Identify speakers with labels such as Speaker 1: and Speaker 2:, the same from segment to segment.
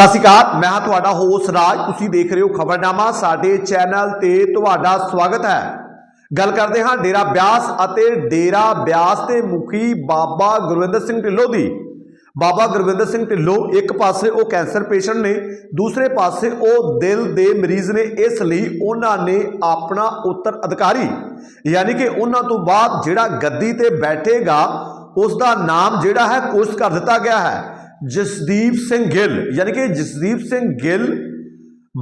Speaker 1: ਸਤਿ ਸ਼੍ਰੀ ਅਕਾਲ, ਮੈਂ ਹਾਂ ਤੁਹਾਡਾ ਹੋਸਟ ਰਾਜ। ਤੁਸੀਂ ਦੇਖ ਰਹੇ ਹੋ ਖਬਰਨਾਮਾ, ਸਾਡੇ ਚੈਨਲ ਤੇ ਤੁਹਾਡਾ ਸਵਾਗਤ ਹੈ। ਗੱਲ ਕਰਦੇ ਹਾਂ ਡੇਰਾ ਬਿਆਸ ਅਤੇ ਡੇਰਾ ਬਿਆਸ ਦੇ ਮੁਖੀ ਬਾਬਾ ਗੁਰਵਿੰਦਰ ਸਿੰਘ ਢਿੱਲੋਂ ਦੀ। ਬਾਬਾ ਗੁਰਵਿੰਦਰ ਸਿੰਘ ਢਿੱਲੋਂ ਇੱਕ ਪਾਸੇ ਉਹ ਕੈਂਸਰ ਪੇਸ਼ੈਂਟ ਨੇ, ਦੂਸਰੇ ਪਾਸੇ ਉਹ ਦਿਲ ਦੇ ਮਰੀਜ਼ ਨੇ। ਇਸ ਲਈ ਉਹਨਾਂ ਨੇ ਆਪਣਾ ਉੱਤਰ ਅਧਿਕਾਰੀ, ਯਾਨੀ ਕਿ ਉਹਨਾਂ ਤੋਂ ਬਾਅਦ ਜਿਹੜਾ ਗੱਦੀ ਤੇ ਬੈਠੇਗਾ ਉਸ ਦਾ ਨਾਮ ਜਿਹੜਾ ਹੈ ਕੋਸ਼ਟ ਕਰ ਦਿੱਤਾ ਗਿਆ ਹੈ। ਜਸਦੀਪ ਸਿੰਘ ਗਿੱਲ, ਯਾਨੀ ਕਿ ਜਸਦੀਪ ਸਿੰਘ ਗਿੱਲ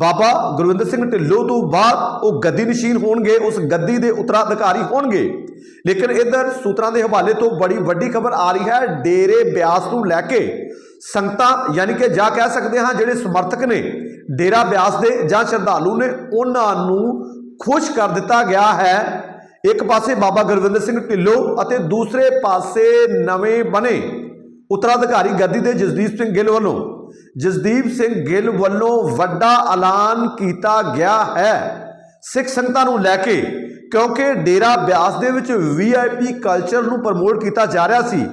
Speaker 1: ਬਾਬਾ ਗੁਰਵਿੰਦਰ ਸਿੰਘ ਢਿੱਲੋਂ ਤੋਂ ਬਾਅਦ ਉਹ ਗੱਦੀ ਨਸ਼ੀਨ ਹੋਣਗੇ, ਉਸ ਗੱਦੀ ਦੇ ਉਤਰਾਧਿਕਾਰੀ ਹੋਣਗੇ। ਲੇਕਿਨ ਇਧਰ ਸੂਤਰਾਂ ਦੇ ਹਵਾਲੇ ਤੋਂ ਬੜੀ ਵੱਡੀ ਖਬਰ ਆ ਰਹੀ ਹੈ, ਡੇਰੇ ਬਿਆਸ ਨੂੰ ਲੈ ਕੇ ਸੰਗਤਾਂ, ਯਾਨੀ ਕਿ ਜਾਂ ਕਹਿ ਸਕਦੇ ਹਾਂ ਜਿਹੜੇ ਸਮਰਥਕ ਨੇ, ਡੇਰਾ ਬਿਆਸ ਦੇ ਜਾਂ ਸ਼ਰਧਾਲੂ ਨੇ, ਉਹਨਾਂ ਨੂੰ ਖੁਸ਼ ਕਰ ਦਿੱਤਾ ਗਿਆ ਹੈ। ਇੱਕ ਪਾਸੇ ਬਾਬਾ ਗੁਰਵਿੰਦਰ ਸਿੰਘ ਢਿੱਲੋਂ ਅਤੇ ਦੂਸਰੇ ਪਾਸੇ ਨਵੇਂ ਬਣੇ ਉਤਰਾਧਿਕਾਰੀ ਗੱਦੀ ਦੇ ਜਸਦੀਪ ਸਿੰਘ ਗਿੱਲ ਵੱਲੋਂ, ਜਸਦੀਪ ਸਿੰਘ ਗਿੱਲ ਵੱਲੋਂ ਵੱਡਾ ਐਲਾਨ ਕੀਤਾ ਗਿਆ ਹੈ। ਸਿੱਖ ਸੰਗਤਾਂ ਨੂੰ ਲੈ ਕੇ, ਕਿਉਂਕਿ ਡੇਰਾ ਬਿਆਸ ਦੇ ਵਿੱਚ ਵੀਆਈਪੀ ਕਲਚਰ ਨੂੰ ਪ੍ਰਮੋਟ ਕੀਤਾ ਜਾ ਰਿਹਾ ਸੀ।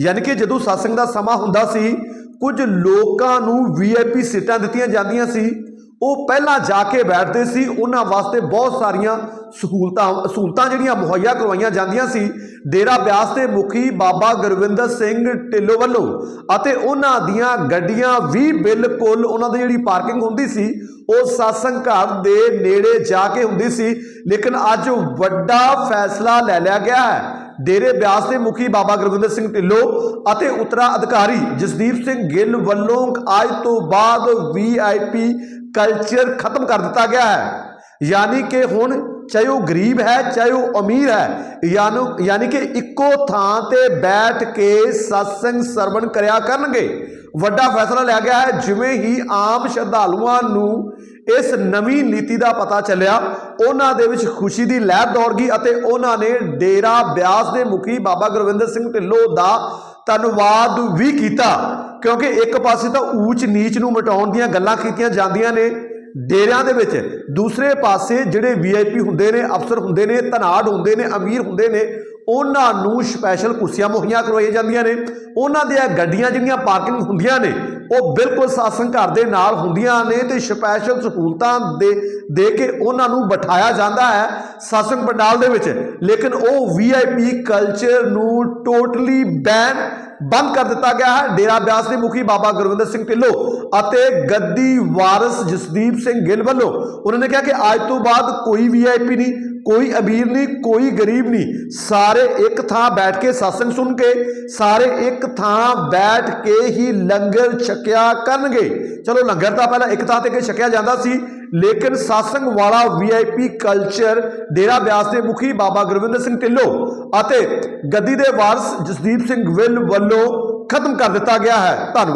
Speaker 1: ਯਾਨੀ ਕਿ ਜਦੋਂ satsang ਦਾ ਸਮਾਂ ਹੁੰਦਾ ਸੀ, ਕੁਝ ਲੋਕਾਂ ਨੂੰ ਵੀਆਈਪੀ ਸੀਟਾਂ ਦਿੱਤੀਆਂ ਜਾਂਦੀਆਂ ਸੀ। ਉਹ ਪਹਿਲਾਂ ਜਾ ਕੇ ਬੈਠਦੇ ਸੀ, ਉਹਨਾਂ ਵਾਸਤੇ ਬਹੁਤ ਸਾਰੀਆਂ ਸਹੂਲਤਾਂ ਸਹੂਲਤਾਂ ਜਿਹੜੀਆਂ ਮੁਹੱਈਆ ਕਰਵਾਈਆਂ ਜਾਂਦੀਆਂ ਸੀ। ਡੇਰਾ ਬਿਆਸ ਦੇ ਮੁਖੀ ਬਾਬਾ ਗੁਰਵਿੰਦਰ ਸਿੰਘ ਢਿੱਲੋਂ ਵੱਲੋਂ ਅਤੇ ਉਹਨਾਂ ਦੀਆਂ ਗੱਡੀਆਂ ਵੀ ਬਿਲਕੁਲ ਉਹਨਾਂ ਦੀ ਜਿਹੜੀ ਪਾਰਕਿੰਗ ਹੁੰਦੀ ਸੀ, ਉਹ ਸਾਸੰਗ ਘਰ ਦੇ ਨੇੜੇ ਜਾ ਕੇ ਹੁੰਦੀ ਸੀ। ਲੇਕਿਨ ਅੱਜ ਵੱਡਾ ਫੈਸਲਾ ਲੈ ਲਿਆ ਗਿਆ ਹੈ। ਡੇਰੇ ਬਿਆਸ ਦੇ ਮੁਖੀ ਬਾਬਾ ਗੁਰਵਿੰਦਰ ਸਿੰਘ ਢਿੱਲੋਂ ਅਤੇ ਉਤਰਾ ਅਧਿਕਾਰੀ ਜਸਦੀਪ ਸਿੰਘ ਗਿੱਲ ਵੱਲੋਂ ਅੱਜ ਤੋਂ ਬਾਅਦ ਵੀਆਈਪੀ ਕਲਚਰ ਖਤਮ ਕਰ ਦਿੱਤਾ ਗਿਆ ਹੈ। ਯਾਨੀ ਕਿ ਹੁਣ ਚਾਹੇ ਉਹ ਗਰੀਬ ਹੈ, ਚਾਹੇ ਉਹ ਅਮੀਰ ਹੈ, ਯਾਨੋ, ਯਾਨੀ ਕਿ ਇੱਕੋ ਥਾਂ ਤੇ ਬੈਠ ਕੇ satsang ਸਰਵਣ ਕਰਿਆ ਕਰਨਗੇ। ਵੱਡਾ ਫੈਸਲਾ ਲਿਆ ਗਿਆ ਹੈ, ਜਿਵੇਂ ਹੀ ਆਮ ਸ਼ਰਧਾਲੂਆਂ ਨੂੰ ਇਸ ਨਵੀਂ ਨੀਤੀ ਦਾ ਪਤਾ ਚੱਲਿਆ, ਉਹਨਾਂ ਦੇ ਵਿੱਚ ਖੁਸ਼ੀ ਦੀ ਲਹਿਰ ਦੌੜ ਗਈ ਅਤੇ ਉਹਨਾਂ ਨੇ ਡੇਰਾ ਬਿਆਸ ਦੇ ਮੁਖੀ ਬਾਬਾ ਗੁਰਵਿੰਦਰ ਸਿੰਘ ਢਿੱਲੋਂ ਦਾ ਧੰਨਵਾਦ ਵੀ ਕੀਤਾ। ਕਿਉਂਕਿ ਇੱਕ ਪਾਸੇ ਤਾਂ ਊਚ ਨੀਚ ਨੂੰ ਮਿਟਾਉਣ ਦੀਆਂ ਗੱਲਾਂ ਕੀਤੀਆਂ ਜਾਂਦੀਆਂ ਨੇ ਡੇਰਿਆਂ ਦੇ ਵਿੱਚ। ਦੂਸਰੇ ਪਾਸੇ ਜਿਹੜੇ ਵੀਆਈਪੀ ਹੁੰਦੇ ਨੇ, ਅਫਸਰ ਹੁੰਦੇ ਨੇ, ਧਨਾੜ ਹੁੰਦੇ ਨੇ, ਅਮੀਰ ਹੁੰਦੇ ਨੇ ਉਹਨਾਂ ਨੂੰ ਸਪੈਸ਼ਲ ਕੁਰਸੀਆਂ ਮੁਹੱਈਆ ਕਰਵਾਈਆਂ ਜਾਂਦੀਆਂ ਨੇ। ਉਹਨਾਂ ਦੀਆਂ ਗੱਡੀਆਂ ਜਿਹੜੀਆਂ ਪਾਰਕਿੰਗ ਹੁੰਦੀਆਂ ਨੇ, ਉਹ ਬਿਲਕੁਲ ਸਾਸਨ ਘਰ ਦੇ ਨਾਲ ਹੁੰਦੀਆਂ ਨੇ ਤੇ ਸਪੈਸ਼ਲ ਸਹੂਲਤਾਂ ਦੇ ਦੇ ਕੇ ਉਹਨਾਂ ਨੂੰ ਬਿਠਾਇਆ ਜਾਂਦਾ ਹੈ ਸਾਸਨ ਪੰਡਾਲ ਦੇ ਵਿੱਚ। ਲੇਕਿਨ ਉਹ ਵੀਆਈਪੀ ਕਲਚਰ ਨੂੰ ਟੋਟਲੀ ਬੈਨ ਬੰਦ ਕਰ ਦਿੱਤਾ ਗਿਆ ਹੈ। ਡੇਰਾ ਬਿਆਸ ਦੇ ਮੁਖੀ ਬਾਬਾ ਗੁਰਵਿੰਦਰ ਸਿੰਘ ਢਿੱਲੋਂ ਅਤੇ ਗੱਦੀ ਵਾਰਿਸ ਜਸਦੀਪ ਸਿੰਘ ਗਿੱਲ ਵੱਲੋਂ ਉਹਨਾਂ ਨੇ ਕਿਹਾ ਕਿ ਅੱਜ ਤੋਂ ਬਾਅਦ ਕੋਈ ਵੀਆਈਪੀ ਨਹੀਂ ਕੋਈ ਅਮੀਰ ਨਹੀਂ, ਕੋਈ ਗਰੀਬ ਨਹੀਂ। ਸਾਰੇ ਇੱਕ ਥਾਂ ਬੈਠ ਕੇ satsang ਸੁਣ ਕੇ, ਸਾਰੇ ਇੱਕ ਥਾਂ ਬੈਠ ਕੇ ਹੀ ਲੰਗਰ ਛਕਿਆ ਕਰਨਗੇ। ਚਲੋ ਲੰਗਰ ਤਾਂ ਪਹਿਲਾਂ ਇੱਕ ਥਾਂ ਤੇ ਕੇ ਛਕਿਆ ਜਾਂਦਾ ਸੀ, ਲੇਕਿਨ satsang ਵਾਲਾ ਵੀਆਈਪੀ ਕਲਚਰ ਡੇਰਾ ਬਿਆਸ ਦੇ ਮੁਖੀ ਬਾਬਾ ਗੁਰਵਿੰਦਰ ਸਿੰਘ ਢਿੱਲੋਂ ਅਤੇ ਗੱਦੀ ਦੇ ਵਾਰਸ ਜਸਦੀਪ ਸਿੰਘ ਗਿੱਲ ਵੱਲੋਂ ਖਤਮ ਕਰ ਦਿੱਤਾ ਗਿਆ ਹੈ। ਧੰਨਵਾਦ।